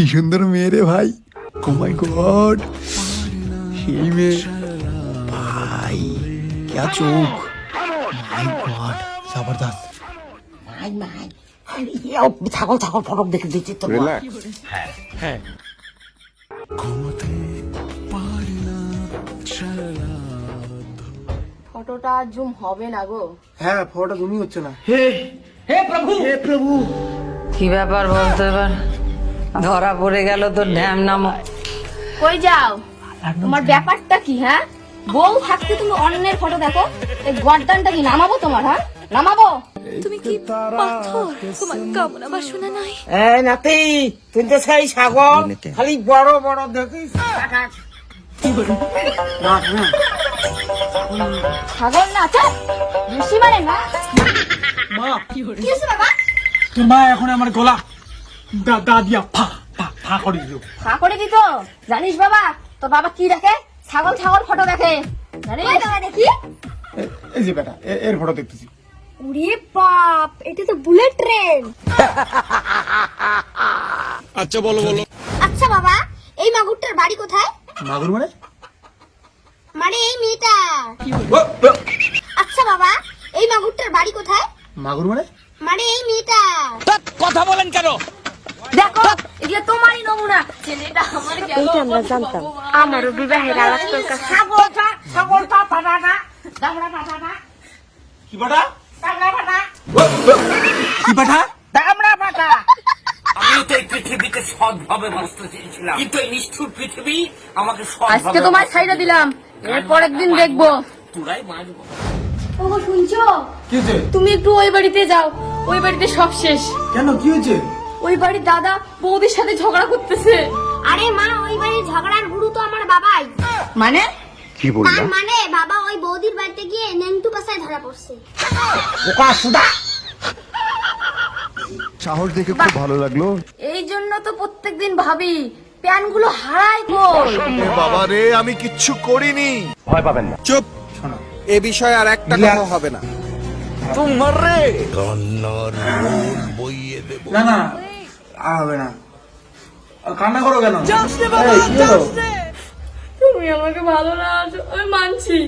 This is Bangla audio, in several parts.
কি সুন্দর মেয়ে রে ভাই। ও মাই গড সেই মেয়ে। ভাই क्या চোখ। মাই গড জবরদস্ত। মাই মাই ছাগল ছাগল ফটক দেখে দিচ্ছি তো ফটোটা জুম হবে না গো। হ্যাঁ ফটোটা তুমি হচ্ছে না। হ্যাঁ প্রভু। হে প্রভু। কি ব্যাপার বলতে এবার ধরা পড়ে গেল তো ড্যাম নামো। কই যাও? তোমার ব্যাপারটা কি হ্যাঁ? বউ থাকতে তুমি অন্যের ফটো দেখো এই গর্দানটা কি নামাবো তোমার হ্যাঁ? নামাবো? তুমি এই নাতি তুই তো সেই ছাগল খালি বড় বড় দেখিস। ছাগল না আচ্ছা বেশি না। মা কি বাবা? তোর এখন আমার গলা। দা দা দিয়া ফা ফা ফা করে দিল। খা করে দিত? জানিস বাবা তো বাবা কি দেখে? ছাগল ছাগল ফটো দেখে। জানিস? বাবা দেখি। এই যে বেটা এর ফটো দেখতেছি। উরে বাপ এটা তো বুলেট ট্রেন। আচ্ছা বাবা এই মাগুরটার বাড়ি কোথায়? মাগুর মানে? মানে এই মেয়েটা। আচ্ছা বাবা এই মাগুরটার বাড়ি কোথায়? মাগুর মানে? মানে এই মেয়েটা। দেখো এটা তোমারই নমুনা। ছেলেটা আমার গেল। আমরা জানতাম। আমারও বিবাহের আলাপ দামড়া পাঠাটা কি বাটা? দামড়া পাঠা কি পাঠা দামড়া পাঠা আমি তো এই পৃথিবীতে সৎভাবে বাঁচতে চেয়েছিলাম। কিন্তু এই নিষ্ঠুর পৃথিবী আমাকে আজকে ছাইড়া দিলাম। এরপর একদিন দেখব। তুরাই মারবো। ও শুনছো? কি হয়েছে? তুমি একটু ওই বাড়িতে যাও। ওই বাড়িতে সব শেষ। কেন? কি হয়েছে? ওই বাড়ির দাদা বৌদির সাথে ঝগড়া করতেছে। আরে মা ওই বাড়ির ঝগড়ার গুরু তো আমার বাবাই। মানে? কি তার মানে বাবা ওই বৌদির বাড়িতে গিয়ে নেংটু পাশায় ধরা পড়ছে। বোকা সুদা! সাহস দেখে খুব ভালো লাগল। এই জন্য তো প্রত্যেকদিন ভাবি প্যানগুলো হারাই কই? বাবা রে আমি কিচ্ছু করিনি। ভয় পাবেন না। চুপ। শোনো। এ বিষয়ে আর একটা কথা হবে না। না না। আর হবে না। কান্না করো কেন? তুমি আমাকে ভালো না আছো আমি মানছি।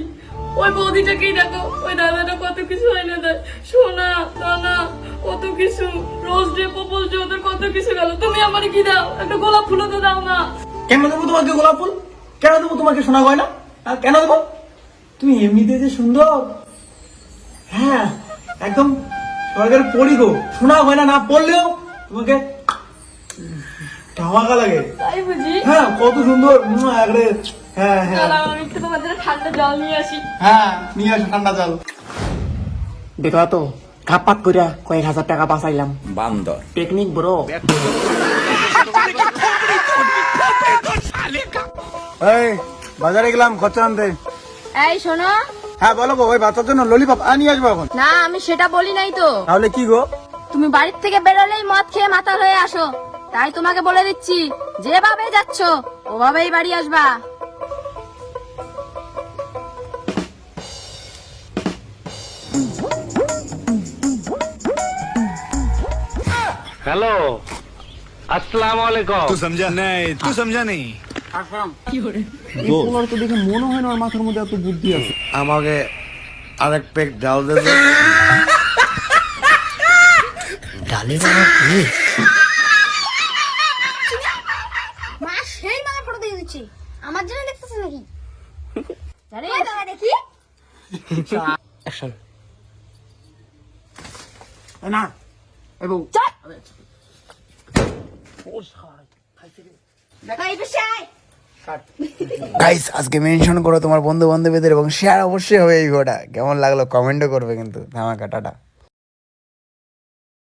ওই বৌদিটাকেই দেখো ওই দাদাটা কত কিছু এনে দেয়। সোনা দানা কত কিছু। রোজ ডে প্রপোজ ওদের কত কিছু গেল। তুমি আমার কি দাও? একটা গোলাপ ফুলও তো দাও না। কেন দেবো তোমাকে গোলাপ ফুল? কেন দেবো তোমাকে সোনা গয়না? আর কেন দেবো? তুমি এমনিতে যে সুন্দর। হ্যাঁ একদম স্বর্গের পরি গো সোনা গয়না না পড়লেও তোমাকে ধামাকা লাগে। তাই বুঝি? হ্যাঁ কত সুন্দর। হ্যাঁ হ্যাঁ। আমি একটু ঠান্ডা জল নিয়ে আসি। হ্যাঁ নিয়ে আসো ঠান্ডা জল। দেখলা তো কাপাত কয়েক হাজার টাকা বাঁচাইলাম। বান্দর। টেকনিক ব্রো এই বাজারে গেলাম খরচা আনতে। এই শোনো। হ্যাঁ বলো গো ওই বাচ্চার জন্য ললিপপ আনিয়ে আসব এখন। না আমি সেটা বলি নাই তো। তাহলে কি গো? তুমি বাড়ির থেকে বেরোলেই মদ খেয়ে মাতাল হয়ে আসো। তাই তোমাকে বলে দিচ্ছি যেভাবে যাচ্ছ ওভাবেই বাড়ি আসবা। হ্যালো আসসালাম আলাইকুম তুই সমঝা নাই? তুই সমঝা নাই নেই তো দেখে মনে হয় না ওর মাথার মধ্যে এত বুদ্ধি আছে। আমাকে আরেক পেক ডাল দেবে। ডালের মানে আমার জন্য দেখতেছে নাকি? না গাইস আজকে মেনশন করো তোমার বন্ধু বান্ধবীদের এবং শেয়ার অবশ্যই হবে এই ভিডিওটা। কেমন লাগল কমেন্টও করবে কিন্তু। ধামাকা টাটা।